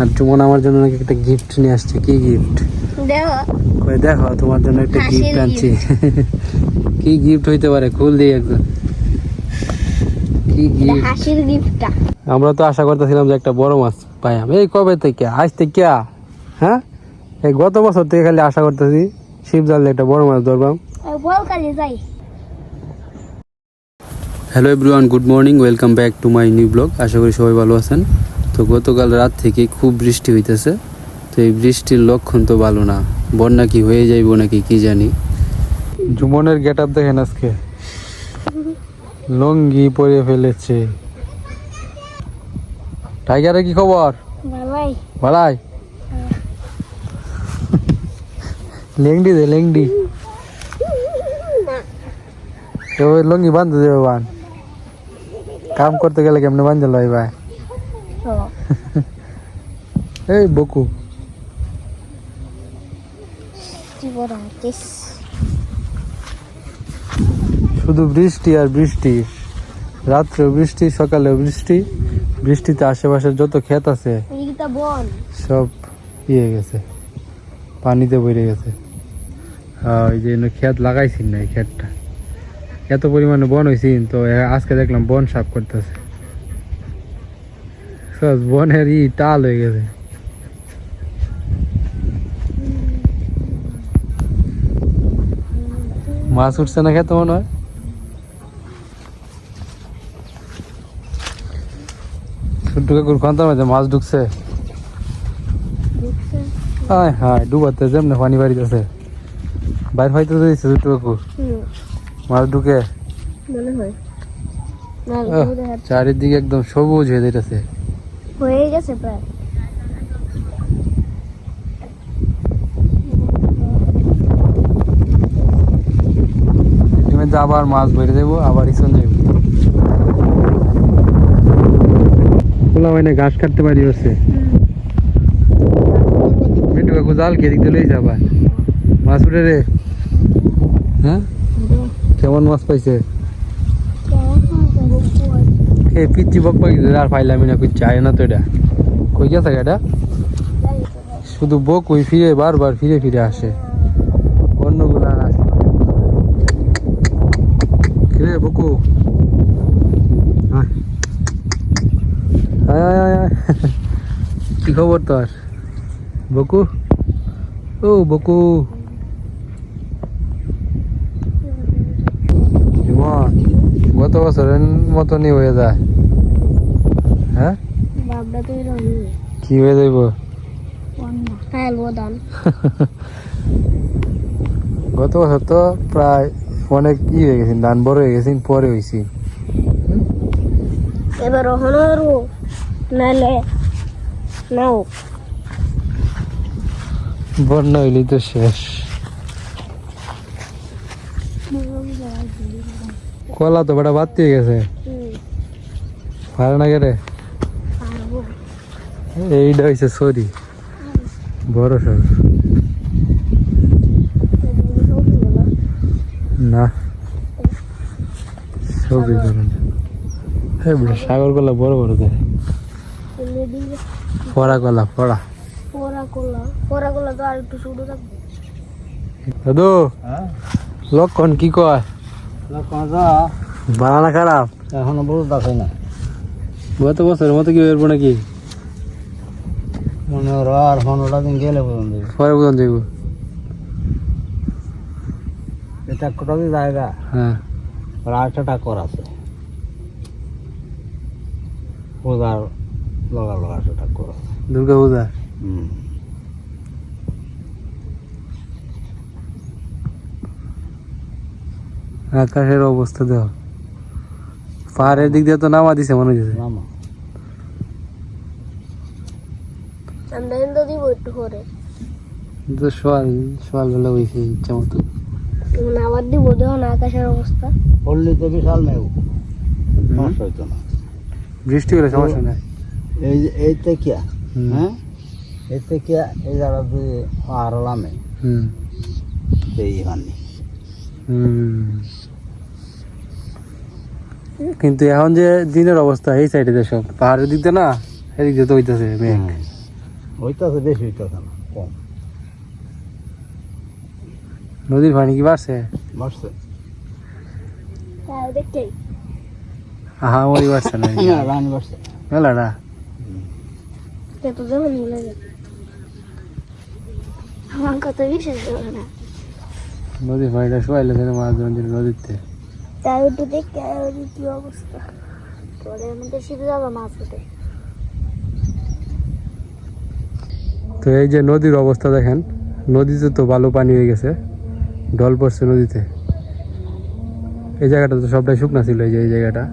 আর চুমন আমার জন্য নাকি একটা গিফট নিয়ে আসছে। কি গিফট দেখো। কই দেখো তোমার জন্য একটা গিফট আনছি। কি গিফট হইতে পারে? খুল দিই একদম কি গিফট হাসির গিফটটা আমরা তো আশা করতেছিলাম যে একটা বড় মাছ পাইয়াম। এই কবে থেকে? আজ থেকে? হ্যাঁ? এই গত বছর থেকে খালি আশা করতেছি শিব জালে একটা বড় মাছ ধরবাম। যাই। Hello everyone good morning welcome back to my new blog আশা করি সবাই ভালো আছেন। তো গতকাল রাত থেকে খুব বৃষ্টি হইতেছে। তো এই বৃষ্টির লক্ষণ তো ভালো না। বন্যা কি হয়ে যাইব নাকি কি জানি। জুমনের গেট আপ দেখেন আজকে। লঙ্গি পরে ফেলেছে। টাইগারের কি খবর? ভালাই। লেংডি দে লেংডি। তো ওই লঙ্গি বান্ধে দেবে বান। কাম করতে গেলে কেমনে বান্ধে লয় ভাই? তো এই বকু। শুধু বৃষ্টি আর বৃষ্টি। রাত্রে বৃষ্টি সকালে বৃষ্টি। বৃষ্টিতে আশেপাশের যত ক্ষেত আছে সব ইয়ে গেছে পানিতে বইরে গেছে। ওই যে ক্ষেত লাগাইছি না এই ক্ষেতটা। এত পরিমাণে বন হয়েছি তো আজকে দেখলাম বন সাফ করতেছে। বনের ই টাল হয়ে গেছে। মাছ উঠছে না খেতে মনে হয়? ছোট্ট কাকুর খন্তার মধ্যে মাছ ঢুকছে। হায় হায় ডুবাতে যেমনে পানি বাড়িতেছে। বাইর হয়তো দিচ্ছে ছোট্ট কাকুর মাছ ঢুকে। চারিদিকে একদম সবুজ হয়ে যেতেছে হয়ে গেছে প্রায়। তুমি আবার মাছ বেড়ে দেবো আবার ইসন যাব খোলা হয় না ঘাস কাটতে পারি হচ্ছে। মিন্টু কাকু জাল কে দিতে লইছে আবার মাছ উঠে রে। হ্যাঁ? কেমন মাছ পাইছে? এই পিচ্ছি বক পাখি আর পাইলাম না পিচ্ছি আয় না তো এটা। কই গেছে এটা? শুধু বক ওই ফিরে, বারবার ফিরে ফিরে আসে। অন্যগুলো আর আসে কিরে বকু। কি খবর তোর? বকু? ও বকু। গত বছরের মতনই হয়ে যায়। হ্যাঁ? কি হয়ে যাইব? গত বছর তো প্রায় অনেক ই হয়ে গেছে ধান বড় হয়ে গেছে পরে হয়েছি এবার হনরু নালে নাও। বন্যা হইলেই তো শেষ। কলা তো বেটা বাদ দিয়ে গেছে। পারে না গেলে এইটা হয়েছে সরি বড় সর না। করুন হ্যাঁ সাগর কলা বড় বড় দেয় পড়া কলা পড়া। পোড়া কোলা পোড়া কোলা তো আর একটু ছোট থাকবে। দাদু লক্ষণ কি কয়? বানানা খারাপ? এখনও বুঝতে পারছি না। গত বছরের মতো কি বেরবো নাকি? মনে হয় আর দিন গেলে পরে বুঝান এটা কোটা জায়গা। হ্যাঁ। আর আরেকটা টাকর আছে। পূজার লগা লগা টাকর আছে। দুর্গা পূজা? হুম। আকাশের অবস্থা দেখ। পাহাড়ের দিক দিয়ে তো নামা দিছে মনে হচ্ছে নামা আমরা করে তো সকাল সকালবেলা হয়েছে ইচ্ছা মতো। এখন আবার দিব দেখুন আকাশের অবস্থা। পল্লীতে বিশাল মেঘ সমস্যা হইতো না। বৃষ্টি হলে সমস্যা নাই। এই যে এই তেকিয়া। হ্যাঁ? এই তেকিয়া এই জায়গা দিয়ে আর লামে হুম। এই হানি। হুম। কিন্তু এখন যে দিনের অবস্থা এই সাইডে সব পাহাড়ের দিক দিয়ে না এদিক দিয়ে তো হইতেছে মেঘ। হইতেছে বেশি হইতেছে না কম। নদীর পানি কি বাড়ছে? বাড়ছে। ওই বাড়ছে না। রানি বাড়ছে। মেলাটা কত যেমন মিলে আমার কত না? নদীর পানিটা শুয়াইলে যেন মাছ ধরুন দিল নদীতে। তাই একটু দেখতে কি অবস্থা। তোদের মধ্যে শীতে যাব মাছ উঠে তো এই যে নদীর অবস্থা দেখেন নদীতে তো ভালো পানি হয়ে গেছে ডল পড়ছে নদীতে। এই জায়গাটা তো সবটাই শুকনা ছিল এই যে এই জায়গাটা।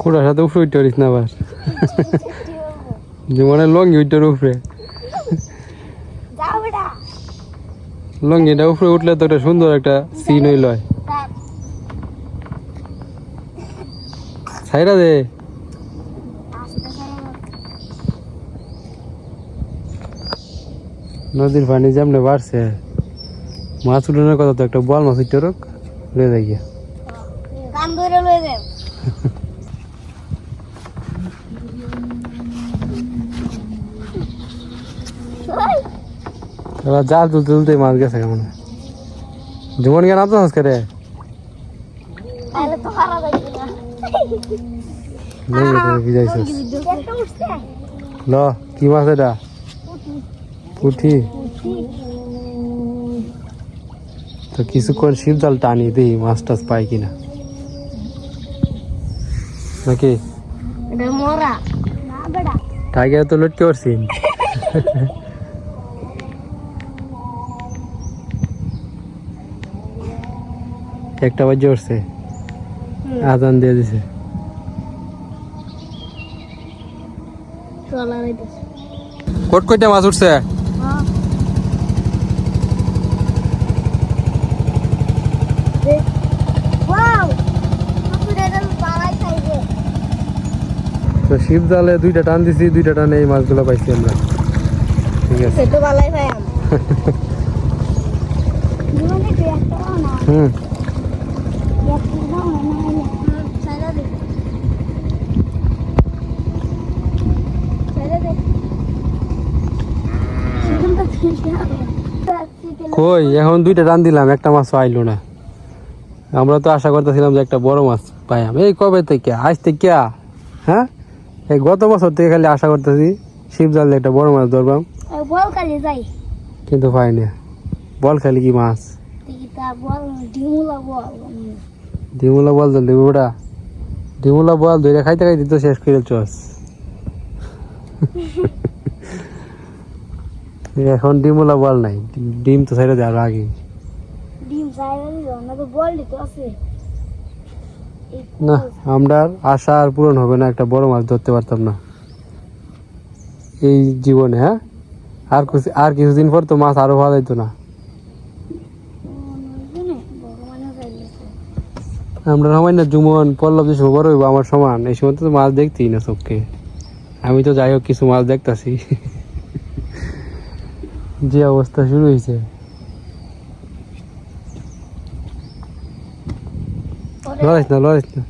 খোড়ার সাথে উপরে উঠতে পারিস না আবার। যে মানে লঙ্গি উঠতে উপরে যাও বেটা লঙ্গিটা উপরে উঠলে তো একটা সুন্দর একটা সিন হইল। সাত ছাইরা দে। নদীর পানি যেমনে বাড়ছে, মাছ উঠানোর কথা তো একটা বল মাছ উঠতে রোক লয়ে যাই গিয়া। এবার জাল তুলতে তুলতে মাছ গেছে কেমন? জীবন জ্ঞান আপনার আজকে রে? ল কি মাছ এটা? পুঠি। তো কিছুক্ষণ শিব জাল টানি দিই মাছ টাছ পাই কিনা। নাকি? টাইগার তো লটকে পারছি একটা বাজে উঠছে আজান দিয়ে দিছে। কোট কইটা মাছ উঠছে? হ্যাঁ। তো শিব জালে দুইটা টান দিছি দুইটা টানে এই মাছগুলো পাইছি আমরা। ঠিক আছে। হুম। কই, এখন দুইটা টান দিলাম, একটা মাছ আইলো না। আমরা তো আশা করতেছিলাম যে একটা বড় মাছ পাইলাম এই কবে থেকে? আজ থেকে? হ্যাঁ? এই গত বছর থেকে খালি আশা করতেছি শিব জালে একটা বড় মাছ ধরবাম। কিন্তু পাইনি। বল খালি কি মাছ? বল, ডিমুলা বল। ডিমুলা বল ধরলি ওটা ডিমুলা বল ধরে খাইতে খাইতে তো শেষ করে চস। এখন ডিমুলা বল নাই ডিম তো ছেড়ে দেওয়ার আগে। ডিম না তো বল আছে। না আমরা আশা আর পূরণ হবে না একটা বড় মাছ ধরতে পারতাম না। এই জীবনে হ্যাঁ? আর কিছু আর কিছুদিন পর তো মাছ আরও ভালো হইতো না। আমরা সবাই না জুমন পল্লব যে সময় বড় হইবো আমার সমান এই সময় তো মাছ দেখতেই না চোখকে আমি তো যাই হোক কিছু মাছ দেখতাছি। যে অবস্থা শুরু হয়েছে লড়াইস না লড়াইস না।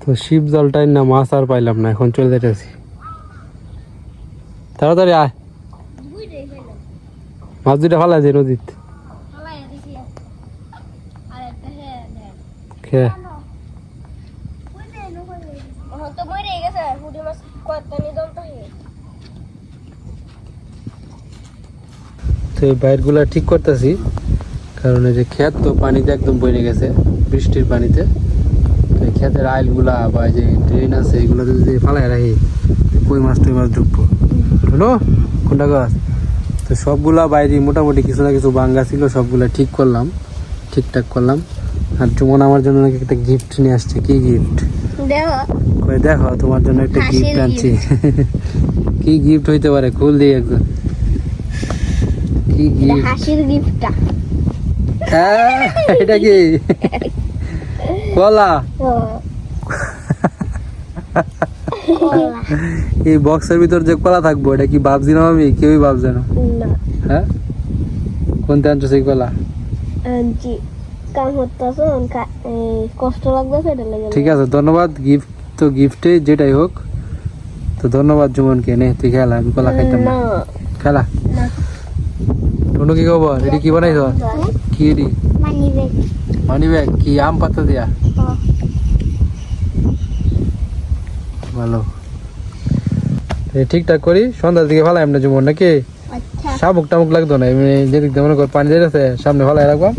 তো শিব জলটাই না মাছ আর পাইলাম না এখন চলে যেতেছি তাড়াতাড়ি আয়। মাছ দুটা ভালো আছে নদীত হালাই দেখি আর একটা হ্যাঁ দেখ হে তো এই বাইরগুলা ঠিক করতেছি, কারণ এই যে ক্ষেত তো পানিতে একদম বইরে গেছে, বৃষ্টির পানিতে। তো এই ক্ষেতের আইলগুলা বা যে ড্রেন আছে, এগুলো যদি ফালাই রাখি, কই মাছ টই মাছ ঢুকবো? হলো? কোনটা গাছ? তো সবগুলা বাইরে মোটামুটি কিছু না কিছু বাঙ্গা ছিল, সবগুলা ঠিক করলাম, ঠিকঠাক করলাম। আর জুমন আমার জন্য নাকি একটা গিফট নিয়ে আসছে। কি গিফট দেখো কই দেখো তোমার জন্য একটা গিফট আনছি। কি গিফট হইতে পারে? খুল দিই একদম কি গিফট হাসির গিফটটা এটা কি? কলা। এই বক্সের ভিতর যে কলা থাকব এটা কি ভাবছি না আমি? কেউই ভাবছে না না। হ্যাঁ? কোনটা আনছো সেই কলা? জি কাম কষ্ট লেগে ঠিক আছে ধন্যবাদ গিফট তো গিফটে যেটাই হোক। তো ধন্যবাদ জুমনকে নে তুই খেলা আমি কলা খাইতাম না। খেলা? টুনু কি খবর? এটি কি বানাইছ? কি এটি? Money bag. কি আম পাতা দিয়া? ভালো। ঠিকঠাক করি? সন্ধ্যার দিকে ভালো এমনি জুমন নাকি? আচ্ছা। শামুক টামুক লাগতো না এমনি যেদিক দিয়ে মনে কর পানি যাইতেছে সামনে ভালো রাখবাম।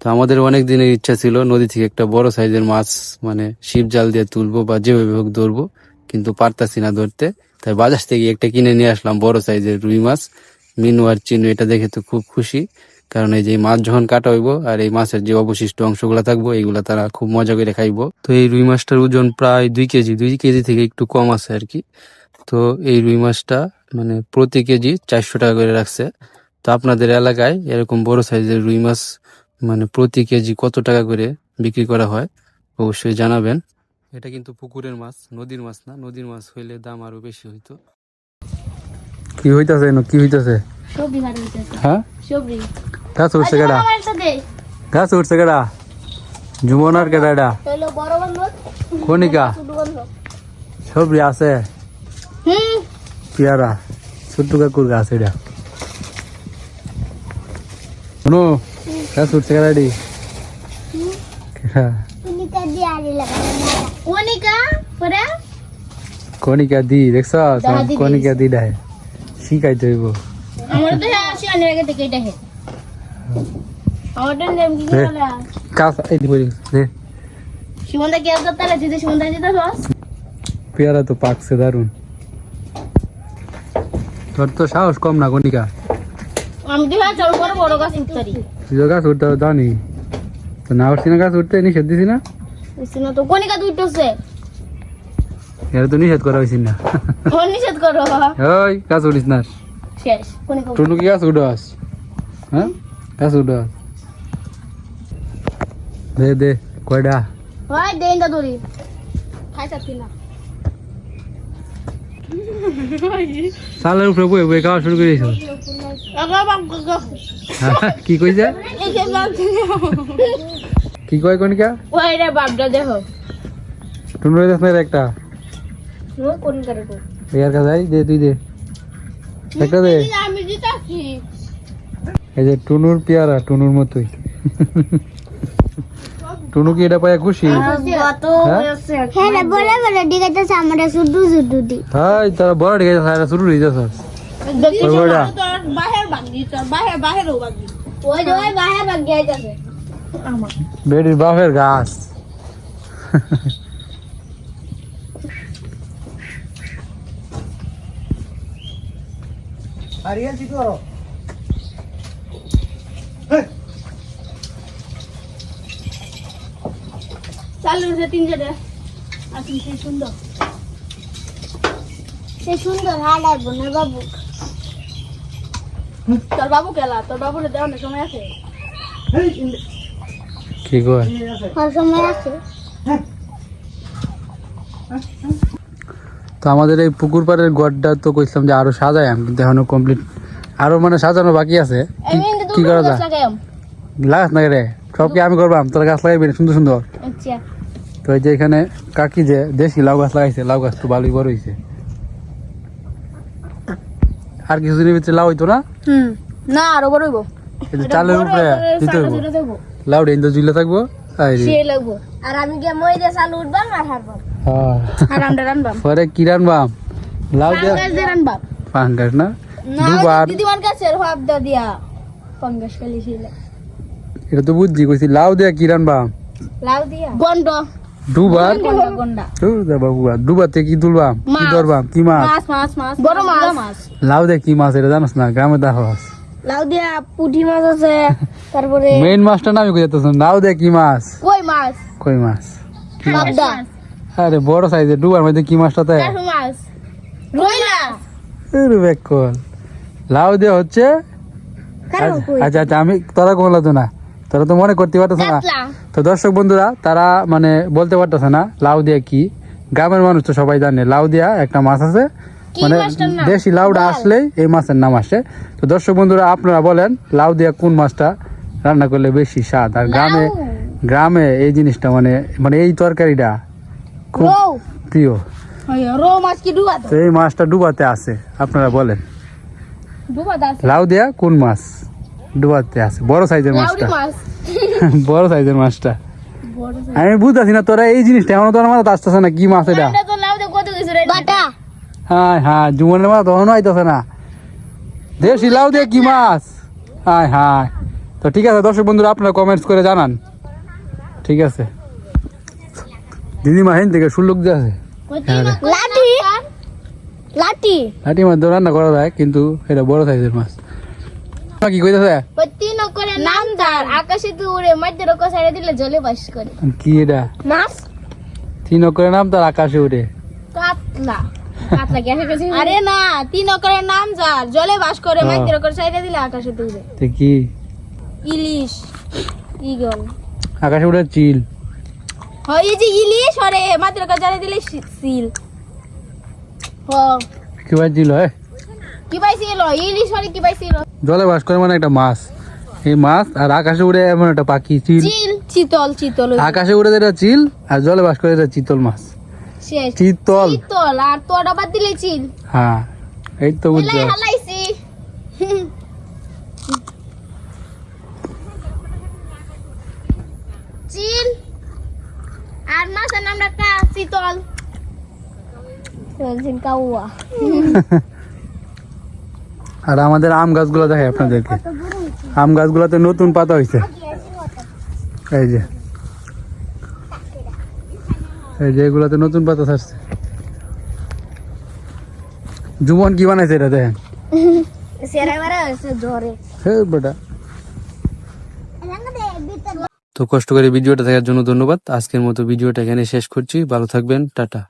তো আমাদের অনেক দিনের ইচ্ছা ছিল নদী থেকে একটা বড় সাইজের মাছ মানে শিব জাল দিয়ে তুলবো বা যেভাবে হোক ধরবো, কিন্তু পারতাছি না ধরতে। তাই বাজার থেকে একটা কিনে নিয়ে আসলাম বড় সাইজের রুই মাছ, মিনু আর চিনু, এটা দেখে তো খুব খুশি। কারণ এই যে মাছ যখন কাটা হইব আর এই মাছের যে অবশিষ্ট অংশগুলো থাকব এইগুলা তারা খুব মজা করে খাইবো। তো এই রুই মাছটার ওজন প্রায় দুই কেজি দুই কেজি থেকে একটু কম আছে আর কি। তো এই রুই মাছটা মানে প্রতি কেজি চারশো টাকা করে রাখছে। তো আপনাদের এলাকায় এরকম বড় সাইজের রুই মাছ মানে প্রতি কেজি কত টাকা করে বিক্রি করা হয় অবশ্যই জানাবেন। এটা কিন্তু পুকুরের মাছ নদীর মাছ না নদীর মাছ হইলে দাম আরও বেশি হইতো। কি হইতাছে কি হইতাছে? সবজি কাটা হইতেছে। হ্যাঁ? সবজি। গাছ উঠছে একটা দে। গাছ উঠছে কেডা? জুমনার কেডা এটা? হলো বড় বন্ধু। কনিকা আছে? হুম। পেয়ারা। ছোট্ট কাকুর গাছ এটা। শোনো কেডা এটি কেডা? কনিকা দি দেখছ? কনিকা দি ডাহে শিখাইতে হইব। আমার তো আসি অনেক আগে থেকে এটা হে আমারটা নেম কি দে। বলে? কাজ এই দিব দে সুমন্দা কি করতে লাগে যদি সুমন্দা যেতে হস পেয়ারা তো পাকছে দারুণ তোর তো সাহস কম না কনিকা আমি তো হ্যাঁ চল বড় বড় গাছ উঠতারি তুই গাছ উঠতে জানি তো না উঠছি না গাছ উঠতে নিষেধ দিছি না? না তো এর তো নিষেধ করা হয়েছি না। নিষেধ করো। ওই গাছ উঠিস না। শেষ কনিকা টুনু কি গাছ উঠাস হ্যাঁ? গাছ উঠাস দে দে কয়টা হয় দেন দা দড়ি। খাই চাচ্ছি না? সালের উপরে বই খাওয়া শুরু করে দিয়েছ আগা বাপ গা কি কইছে? কি কয় কনিকা ওই রে বাপটা দেখো না একটা? নো তো এর কাছে আই দে তুই দে। একটা দে। আমি এই যে টুনুর পেয়ারা টুনুর মতোই। টুনু কি এটা পায় খুশি? হ্যাঁ? হ্যাঁ রে বলে বলে আমরা শুধু শুধু দি। হাই তারা বড় ঠিক আছে সারা শুরু হয়ে যাচ্ছে বাহির বাগি তোর বাহির বাহিরও বাগি। ওই ওই বাহির বাগি আইতাছে। আমার। বেডির বাপের গাছ। হারিয়ে দিত চালু সে তিন জেটে আর সেই সুন্দর। সে সুন্দর হাল আসব না বাবু। তোর বাবু কেলা? তোর বাবুর দেওয়ার সময় আছে। কি কয়? সময় আছে। তো আমাদের এই পুকুর পাড়ের গড়টা তো কইছিলাম যে আরও সাজাই আমি কিন্তু এখনও কমপ্লিট আরও মানে সাজানো বাকি আছে। কি- কি করা যায়? লাগাস না রে? সব কি আমি করবাম তোর গাছ লাগাইবি সুন্দর সুন্দর। আচ্ছা। তো এই যে এখানে কাকি যে দেশি লাউ গাছ লাগাইছে লাউ গাছ তো ভালোই বড় হয়েছে আর কিছুদিনের ভিতরে লাউ হইতো না? হুম। না আরও বড় হইব। চালের উপরে দিতে হইব। লাউ ডেন ঝুলে থাকব আই রে। আর আমি দিয়ে চালু উঠবাম আর হারবাম হ্যাঁ। আর আমরা রানবাম পরে কি রানবাম লাউ দিয়ে রানবাম পাঙ্গাস না? দুবার। দিদিমার কাছে হাফ দা দিয়া। পাঙ্গাস খালি ছিল এটা তো বুঝছি কইছি লাউ দিয়া কি রানবাম লাউ দিয়া। গন্ড। দুবার? দুবাতে কি তুলবাম কি কি মাছ? মাছ মাছ মাছ বড় মাছ। মাছ। লাউ দে কি মাছ এটা জানোস না? গ্রামে দাহস লাউ দিয়া পুঁটি মাছ আছে তারপরে মেইন মাছটা কই লাউ কি মাছ? কই মাছ? কই মাছ? আরে বড় সাইজের ডুবার মধ্যে কি মাছটা তাই মাছ। রইলা। বেক লাউ দে হচ্ছে আচ্ছা আচ্ছা আচ্ছা, আমি তোরা কোন লাগতো না। তোরা তো মনে করতে পারতেছ না। তো দর্শক বন্ধুরা তারা মানে বলতে পারতেছে না লাউ দিয়া কি? গ্রামের মানুষ তো সবাই জানে লাউ দিয়া একটা মাছ আছে। মানে? দেশি লাউটা আসলেই এই মাছের নাম আসে। তো দর্শক বন্ধুরা আপনারা বলেন লাউ দিয়া কোন মাছটা রান্না করলে বেশি স্বাদ? আর গ্রামে গ্রামে এই জিনিসটা মানে মানে এই তরকারিটা খুব প্রিয়। এই মাছটা ডুবাতে আছে আপনারা বলেন। লাউ দিয়া কোন মাছ? ডুবাতে আছে। বড় সাইজের মাছটা। বড় সাইজের মাছটা। বড় আমি বুঝতেছি না তোরা এই জিনিসটা এখনও তোর মাথা আসতেছে না কি মাছ এটা। তো হ্যাঁ হ্যাঁ জুমনের মাথা তখনও আইতেছে না। দেশি লাউ দিয়ে কি মাছ? হায় হায়। তো ঠিক আছে দর্শক বন্ধুরা আপনারা কমেন্টস করে জানান। ঠিক আছে। দিদিমা হেন থেকে সুল্লুক দিয়ে আছে লাঠি। লাঠি। লাঠি মাছ রান্না করা যায় কিন্তু এটা বড় সাইজের মাছ। কি কইতেছে? তিন করে নাম তার। আকাশে উড়ে মধ্যে রকম সাইডে দিলে জলে বাস করে। কি এটা? মাছ তিন করে নাম তার আকাশে উঠে কাতলা। কাতলা কি আকাশে আরে না তিন অক্ষরের নাম যার। জলে বাস করে। মধ্যে রকম সাইডে দিলে আকাশে উড়ে তো কি? ইলিশ। ইগল আকাশে উঠে চিল। হয় এই যে ইলিশ আরে মাত্র রকম জালে দিলে সিল। হ। কি চিল হয়? কি পাইছিল ইলিশ আরে কি পাইছিল জলে বাস করে মানে একটা মাছ। এই মাছ আর আকাশে উড়ে এমন একটা পাখি চিল। চিতল চিতল আকাশে উড়ে যেটা চিল আর জলে বাস করে এটা চিতল মাছ। চিতল। চিতল আর তোড়া বাদ দিলে চিল। হ্যাঁ এই তো পারছি। হালাইছি। চিল আর মাছের নাম একটা চিতল কাউয়া। আর আমাদের আম গাছগুলো দেখে আপনাদেরকে। আম গাছগুলোতে নতুন পাতা হয়েছে এই যে। এই যে এগুলোতে নতুন পাতা ছাড়ছে। জুমন কি বানাইছে এটা দেখেন? বেটা। তো কষ্ট করে ভিডিওটা দেখার জন্য ধন্যবাদ। আজকের মতো ভিডিওটা এখানে শেষ করছি। ভালো থাকবেন। টাটা।